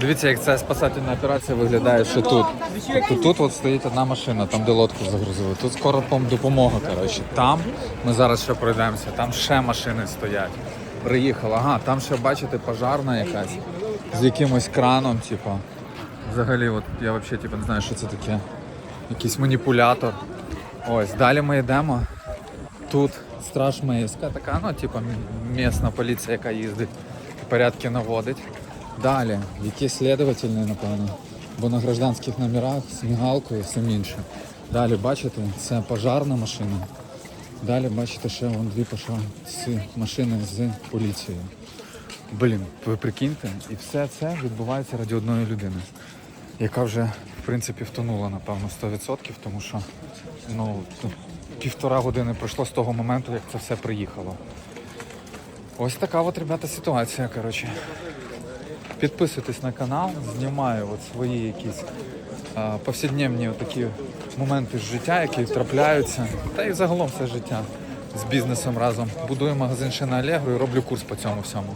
Дивіться, як ця спасательна операція виглядає ще тут. Тобто тут от стоїть одна машина, там де лодку загрузили. Тут скоро допомога. Коротше. Там ми зараз ще пройдемося, там ще машини стоять. Приїхала. Ага, там ще бачите пожарна якась з якимось краном, типу. Взагалі, от я взагалі типу, не знаю, що це таке. Якийсь маніпулятор. Ось, далі ми йдемо. Тут страж така, ну, типу, місна поліція, яка їздить, порядки наводить. Далі, якісь слідувательні, напевно, бо на гражданських номерах з мігалкою все інше. Далі, бачите, це пожарна машина. Далі бачите, ще вон дві пошла машини з поліцією. Блін, ви прикиньте, і все це відбувається раді одної людини, яка вже в принципі втонула, напевно, 100%, тому що ну, півтора години пройшло з того моменту, як це все приїхало. Ось така от, ребята, ситуація, коротше. Підписуйтесь на канал, знімаю от свої якісь а, повсякденні такі моменти з життя, які трапляються. Та і загалом все життя з бізнесом разом. Будую магазин ще на Allegro і роблю курс по цьому всьому.